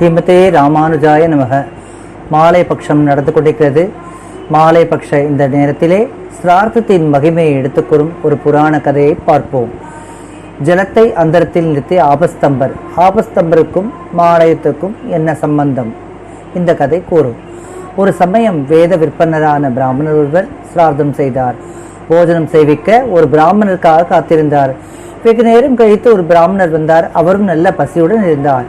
ஸ்ரீமதே ராமானுஜாய நமக. மாலை பட்சம் நடந்து கொண்டிருக்கிறது. மாலை பக்ஷ இந்த நேரத்திலே சிரார்த்தத்தின் மகிமையை எடுத்துக்கூறும் ஒரு புராண கதையை பார்ப்போம். ஜலத்தை அந்தரத்தில் நிறுத்தி ஆபஸ்தம்பர். ஆபஸ்தம்பருக்கும் மாலயத்துக்கும் என்ன சம்பந்தம்? இந்த கதை கூறும். ஒரு சமயம் வேத விற்பனரான பிராமணர் ஒருவர் சிரார்த்தம் செய்தார். போஜனம் செய்விக்க ஒரு பிராமணருக்காக காத்திருந்தார். வெகு நேரம் கழித்து ஒரு பிராமணர் வந்தார். அவரும் நல்ல பசியுடன் இருந்தார்.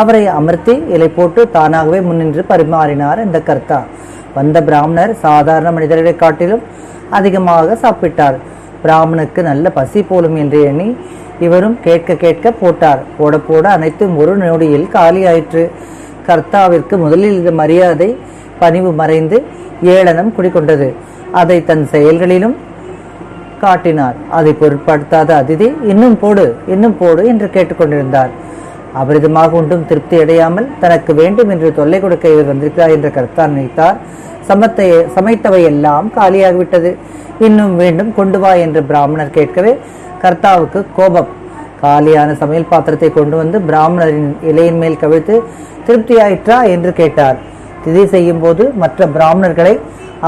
அவரை அமர்த்தி இலை போட்டு தானாகவே முன்னின்று பரிமாறினார் இந்த கர்த்தா. வந்த பிராமணர் சாதாரண மனிதர்களை காட்டிலும் அதிகமாக சாப்பிட்டார். பிராமணனுக்கு நல்ல பசி போலும் என்று எண்ணி இவரும் கேட்க கேட்க போட்டார். போட போட அனைத்தும் ஒரு நொடியில் காலியாயிற்று. கர்த்தாவிற்கு முதலில் இந்த மரியாதை பணிவு மறைந்து ஏளனம் குடிக்கொண்டது அதை தன் செயல்களிலும் காட்டினார். அதை பொருட்படுத்தாத அதிதி இன்னும் போடு இன்னும் போடு என்று கேட்டுக்கொண்டிருந்தார். அபரிதமாக உண்டும் திருப்தி அடையாமல் தனக்கு வேண்டும் என்று தொல்லை கொடுக்க இவர் வந்திருக்கிறார் என்ற கர்த்தா நினைத்தார் சமத்தை சமைத்தவை எல்லாம் காலியாகிவிட்டது. இன்னும் வேண்டும் கொண்டு வா என்று பிராமணர் கேட்கவே கர்த்தாவுக்கு கோபம். காலியான சமையல் பாத்திரத்தை கொண்டு வந்து பிராமணரின் இலையின் மேல் கவிழ்த்து திருப்தியாயிற்றா? என்று கேட்டார். திதி செய்யும் போது மற்ற பிராமணர்களை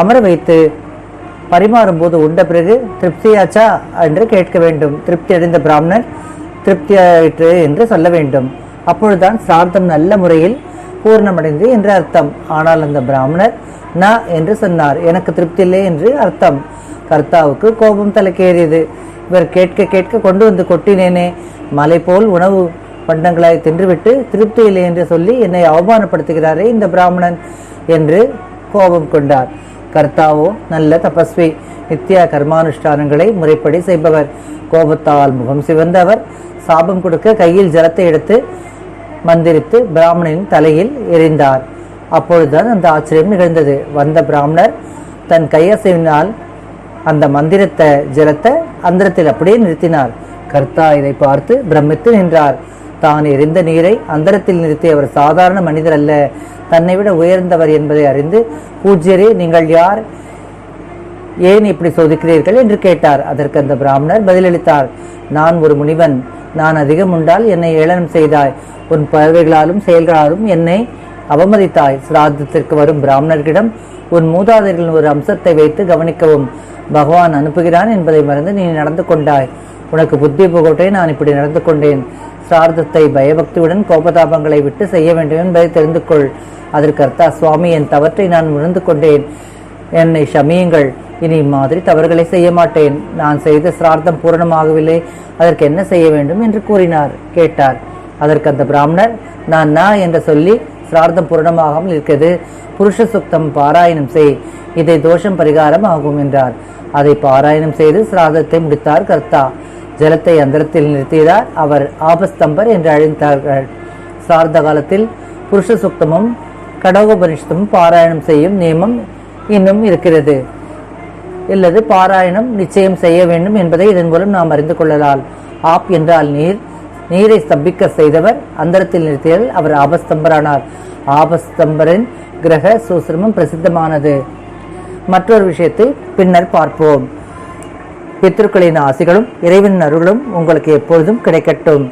அமர வைத்து பரிமாறும் போது உண்ட பிறகு திருப்தியாச்சா? என்று கேட்க வேண்டும். திருப்தி அடைந்த பிராமணர் திருப்தியாயிற்று என்று சொல்ல வேண்டும். அப்பொழுதுதான் சிரார்த்தம் நல்ல முறையில் பூர்ணமடைந்து என்று அர்த்தம். ஆனால் அந்த பிராமணர் ந என்று சொன்னார். எனக்கு திருப்தி இல்லை என்று அர்த்தம். கர்த்தாவுக்கு கோபம் தலைக்கேறியது. இவர் கேட்க கேட்க கொண்டு வந்து கொட்டினேனே. மலை போல் உணவு பண்டங்களாய் தின்றுவிட்டு திருப்தி இல்லை என்று சொல்லி என்னை அவமானப்படுத்துகிறாரே இந்த பிராமணன் என்று கோபம் கொண்டார். கர்த்தாவோ நல்ல தபஸ்வி நித்யா கர்மானுஷ்டானங்களை முறைப்படி செய்பவர். கோபத்தால் முகம் சிவந்தவர். சாபம் கொடுக்க கையில் ஜலத்தை எடுத்து மந்திரித்து பிராமணனின் தலையில் எறிந்தார். அப்பொழுதுதான் அந்த ஆச்சரியம் நிகழ்ந்தது. வந்த பிராமணர் தன் கையசைவினால் அந்த மந்திரத்தை ஜலத்தை அந்தரத்தில் அப்படியே நிறுத்தினார். கர்த்தா இதை பார்த்து பிரமித்து நின்றார். தான் எரிந்த நீரை அந்தரத்தில் நிறுத்தி அவர் சாதாரண மனிதர் அல்ல. தன்னை விட உயர்ந்தவர் என்பதை அறிந்து பூஜ்யரே நீங்கள் யார்? ஏன் இப்படி சோதிக்கிறீர்கள்? என்று கேட்டார். அதற்கு அந்த பிராமணர் பதிலளித்தார் நான் ஒரு முனிவன். நான் அதிகம் உண்டால் என்னை ஏளனம் செய்தாய். உன் பறவைகளாலும் செயல்களாலும் என்னை அவமதித்தாய். சிராதத்திற்கு வரும் பிராமணர்களிடம் உன் மூதாதையர்களின் ஒரு அம்சத்தை வைத்து கவனிக்கவும். பகவான் அனுப்புகிறான் என்பதை மறந்து நீ நடந்து கொண்டாய். உனக்கு புத்தி புகட்டே நான் இப்படி நடந்து கொண்டேன். சிரார்த்தத்தை பயபக்தியுடன் கோபதாபங்களை விட்டு செய்ய வேண்டும் என்பதை தெரிந்து கொள். அதற்கு அர்த்தா சுவாமி என் தவற்றை நான் உணர்ந்து கொண்டேன். என்னை ஷமியுங்கள் இனி மாதிரி தவறுகளை செய்ய மாட்டேன். நான் செய்த சிரார்த்தம் பூரணமாகவில்லை. அதற்கு என்ன செய்ய வேண்டும் என்று கூறினார். கேட்டார். அதற்கு அந்த பிராமணர் நான் நா என்று சொல்லி சிரார்த்தம் பூரணமாகாமல் இருக்கிறது. புருஷ சுத்தம் பாராயணம் செய். இதை தோஷம் பரிகாரம் ஆகும் என்றார். அதை பாராயணம் செய்து சிராதத்தை முடித்தார் கர்த்தா. ஜலத்தை அந்தரத்தில் நிறுத்தியதார் அவர் ஆபஸ்தம்பர் என்று அழைத்தார்கள். சார்ந்த காலத்தில் புருஷ சுத்தமும் கடோபனிஷத்தும் பாராயணம் செய்யும் நியமம் இன்னும் இருக்கிறது. அல்லது பாராயணம் நிச்சயம் செய்ய வேண்டும் என்பதை இதன் மூலம் நாம் அறிந்து கொள்ளலாம் ஆப் என்றால் நீர். நீரை ஸ்தம்பிக்க செய்தவர் அந்தரத்தில் நிறுத்தியல் அவர் ஆபஸ்தம்பரானார். ஆபஸ்தம்பரின் கிரக சூசிரமும் பிரசித்தமானது. மற்றொரு விஷயத்தை பின்னர் பார்ப்போம். பித்திருக்களின் ஆசிகளும் இறைவனின் அருளும் உங்களுக்கு எப்பொழுதும் கிடைக்கட்டும்.